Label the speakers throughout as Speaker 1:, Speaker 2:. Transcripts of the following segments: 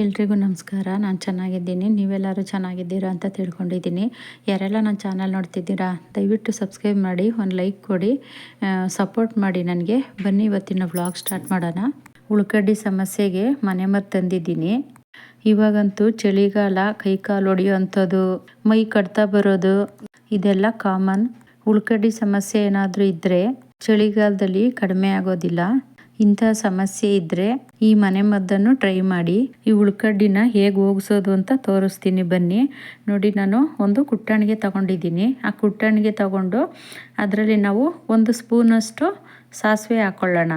Speaker 1: ಎಲ್ರಿಗೂ ನಮಸ್ಕಾರ. ನಾನು ಚೆನ್ನಾಗಿದ್ದೀನಿ. ನೀವೆಲ್ಲರೂ ಚೆನ್ನಾಗಿದ್ದೀರಾ ಅಂತ ತಿಳ್ಕೊಂಡಿದ್ದೀನಿ. ಯಾರೆಲ್ಲ ನನ್ನ ಚಾನಲ್ ನೋಡ್ತಿದ್ದೀರಾ, ದಯವಿಟ್ಟು ಸಬ್ಸ್ಕ್ರೈಬ್ ಮಾಡಿ, ಒಂದು ಲೈಕ್ ಕೊಡಿ. ಸಪೋರ್ಟ್ ಮಾಡಿ ನನಗೆ. ಬನ್ನಿ ಇವತ್ತಿನ ವ್ಲಾಗ್ ಸ್ಟಾರ್ಟ್ ಮಾಡೋಣ. ಉಳ್ಕಡ್ಡಿ ಸಮಸ್ಯೆಗೆ ಮನೆ ಮದ್ದು ತಂದಿದ್ದೀನಿ. ಇವಾಗಂತೂ ಚಳಿಗಾಲ ಕೈ ಕಾಲು ಹೊಡೆಯೋ ಮೈ ಕಟ್ತಾ ಬರೋದು, ಇದೆಲ್ಲ ಕಾಮನ್. ಉಳ್ಕಡ್ಡಿ ಸಮಸ್ಯೆ ಏನಾದರೂ ಇದ್ದರೆ ಚಳಿಗಾಲದಲ್ಲಿ ಕಡಿಮೆ ಆಗೋದಿಲ್ಲ. ಇಂಥ ಸಮಸ್ಯೆ ಇದ್ರೆ ಈ ಮನೆ ಮದ್ದನ್ನು ಟ್ರೈ ಮಾಡಿ, ಈ ಉಳ್ಕಡ್ಡಿನ ಹೇಗೆ ಹೋಗಿಸೋದು ಅಂತ ತೋರಿಸ್ತೀನಿ ಬನ್ನಿ. ನೋಡಿ, ನಾನು ಒಂದು ಕುಟ್ಟಣಿಗೆ ತಗೊಂಡಿದ್ದೀನಿ. ಆ ಕುಟ್ಟಣಿಗೆ ತಗೊಂಡು ಅದರಲ್ಲಿ ನಾವು ಒಂದು ಸ್ಪೂನಷ್ಟು ಸಾಸಿವೆ ಹಾಕ್ಕೊಳ್ಳೋಣ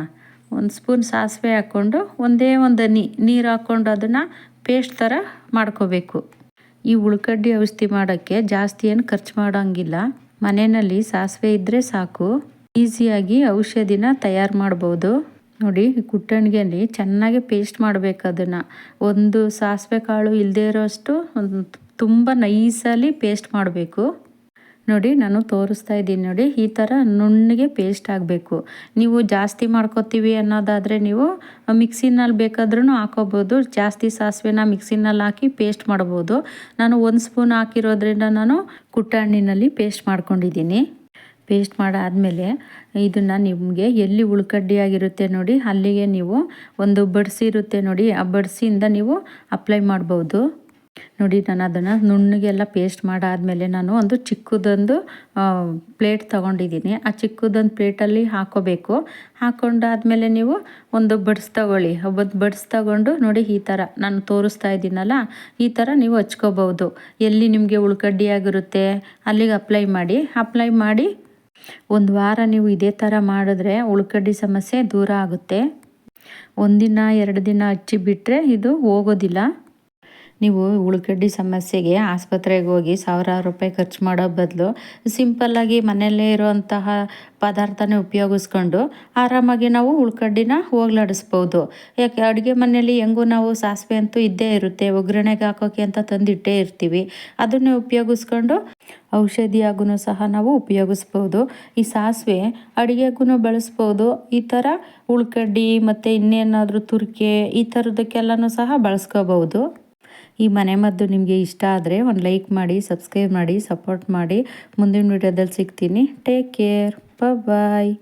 Speaker 1: ಒಂದು ಸ್ಪೂನ್ ಸಾಸಿವೆ ಹಾಕ್ಕೊಂಡು ಒಂದೇ ಒಂದು ನೀರು ಹಾಕ್ಕೊಂಡು ಅದನ್ನು ಪೇಸ್ಟ್ ಥರ ಮಾಡ್ಕೋಬೇಕು. ಈ ಉಳ್ಕಡ್ಡಿ ಔಷಧಿ ಮಾಡೋಕ್ಕೆ ಜಾಸ್ತಿ ಏನು ಖರ್ಚು ಮಾಡೋಂಗಿಲ್ಲ. ಮನೆಯಲ್ಲಿ ಸಾಸಿವೆ ಇದ್ದರೆ ಸಾಕು. ಈಸಿಯಾಗಿ ಔಷಧಿನ ತಯಾರು ಮಾಡ್ಬೋದು. ನೋಡಿ, ಕುಟ್ಟಣಿಗೆಯಲ್ಲಿ ಚೆನ್ನಾಗಿ ಪೇಸ್ಟ್ ಮಾಡಬೇಕು ಅದನ್ನು. ಒಂದು ಸಾಸಿವೆ ಕಾಳು ಇಲ್ಲದೇ ಇರೋಷ್ಟು ತುಂಬ ನೈಸಲ್ಲಿ ಪೇಸ್ಟ್ ಮಾಡಬೇಕು. ನೋಡಿ, ನಾನು ತೋರಿಸ್ತಾ ಇದ್ದೀನಿ ನೋಡಿ, ಈ ಥರ ನುಣ್ಣಗೆ ಪೇಸ್ಟ್ ಆಗಬೇಕು. ನೀವು ಜಾಸ್ತಿ ಮಾಡ್ಕೋತೀವಿ ಅನ್ನೋದಾದರೆ ನೀವು ಮಿಕ್ಸಿನಲ್ಲಿ ಬೇಕಾದ್ರೂ ಹಾಕೋಬೋದು, ಜಾಸ್ತಿ ಸಾಸಿವೆನ ಮಿಕ್ಸಿನಲ್ಲಿ ಹಾಕಿ ಪೇಸ್ಟ್ ಮಾಡ್ಬೋದು. ನಾನು ಒಂದು ಸ್ಪೂನ್ ಹಾಕಿರೋದ್ರಿಂದ ನಾನು ಕುಟ್ಟಹಣ್ಣಿನಲ್ಲಿ ಪೇಸ್ಟ್ ಮಾಡ್ಕೊಂಡಿದ್ದೀನಿ. ಪೇಸ್ಟ್ ಮಾಡಾದಮೇಲೆ ಇದನ್ನು ನಿಮಗೆ ಎಲ್ಲಿ ಉಳ್ಕಡ್ಡಿಯಾಗಿರುತ್ತೆ ನೋಡಿ, ಅಲ್ಲಿಗೆ ನೀವು ಒಂದು ಬಡಿಸಿ ಇರುತ್ತೆ ನೋಡಿ, ಆ ಬಡಿಸಿಯಿಂದ ನೀವು ಅಪ್ಲೈ ಮಾಡ್ಬೋದು. ನೋಡಿ, ನಾನು ಅದನ್ನು ನುಣ್ಣಗೆಲ್ಲ ಪೇಸ್ಟ್ ಮಾಡಾದಮೇಲೆ ನಾನು ಒಂದು ಚಿಕ್ಕದೊಂದು ಪ್ಲೇಟ್ ತೊಗೊಂಡಿದ್ದೀನಿ. ಆ ಚಿಕ್ಕದೊಂದು ಪ್ಲೇಟಲ್ಲಿ ಹಾಕೋಬೇಕು. ಹಾಕೊಂಡಾದಮೇಲೆ ನೀವು ಒಂದು ಬಡ್ಸ್ ತಗೊಳ್ಳಿ. ಒಂದು ಬಡ್ಸ್ ತಗೊಂಡು ನೋಡಿ, ಈ ಥರ ನಾನು ತೋರಿಸ್ತಾ ಇದ್ದೀನಲ್ಲ, ಈ ಥರ ನೀವು ಹಚ್ಕೋಬೋದು ಎಲ್ಲಿ ನಿಮಗೆ ಉಳ್ಕಡ್ಡಿಯಾಗಿರುತ್ತೆ ಅಲ್ಲಿಗೆ ಅಪ್ಲೈ ಮಾಡಿ. ಅಪ್ಲೈ ಮಾಡಿ ಒಂದು ವಾರ ನೀವು ಇದೇ ಥರ ಮಾಡಿದ್ರೆ ಉಳ್ಕಡ್ಡಿ ಸಮಸ್ಯೆ ದೂರ ಆಗುತ್ತೆ. ಒಂದಿನ, ಎರಡು ದಿನ ಹಚ್ಚಿ ಬಿಟ್ಟರೆ ಇದು ಹೋಗೋದಿಲ್ಲ. ನೀವು ಉಳ್ಕಡ್ಡಿ ಸಮಸ್ಯೆಗೆ ಆಸ್ಪತ್ರೆಗೆ ಹೋಗಿ ಸಾವಿರಾರು ರೂಪಾಯಿ ಖರ್ಚು ಮಾಡೋ ಬದಲು ಸಿಂಪಲ್ಲಾಗಿ ಮನೆಯಲ್ಲೇ ಇರುವಂತಹ ಪದಾರ್ಥನೇ ಉಪಯೋಗಿಸ್ಕೊಂಡು ಆರಾಮಾಗಿ ನಾವು ಉಳ್ಕಡ್ಡಿನ ಹೋಗ್ಲಾಡಿಸ್ಬೋದು. ಯಾಕೆ ಅಡುಗೆ ಮನೆಯಲ್ಲಿ ಹೆಂಗೂ ನಾವು ಸಾಸಿವೆ ಅಂತೂ ಇದ್ದೇ ಇರುತ್ತೆ, ಒಗ್ಗರಣೆಗೆ ಹಾಕೋಕೆ ಅಂತ ತಂದಿಟ್ಟೇ ಇರ್ತೀವಿ. ಅದನ್ನೇ ಉಪಯೋಗಿಸ್ಕೊಂಡು ಔಷಧಿಯಾಗೂ ಸಹ ನಾವು ಉಪಯೋಗಿಸ್ಬೋದು. ಈ ಸಾಸಿವೆ ಅಡುಗೆಗೂ ಬಳಸ್ಬೋದು. ಈ ಥರ ಉಳ್ಕಡ್ಡಿ ಮತ್ತು ಇನ್ನೇನಾದರೂ ತುರ್ಕೆ ಈ ಥರದಕ್ಕೆಲ್ಲನೂ ಸಹ ಬಳಸ್ಕೋಬೋದು. ಈ ಮನೆ ಮದ್ದು ನಿಮಗೆ ಇಷ್ಟ ಆದರೆ ಒಂದು ಲೈಕ್ ಮಾಡಿ ಸಬ್ಸ್ಕ್ರೈಬ್ ಮಾಡಿ ಸಪೋರ್ಟ್ ಮಾಡಿ. ಮುಂದಿನ ವೀಡಿಯೋದಲ್ಲಿ ಸಿಗ್ತೀನಿ. Take care bye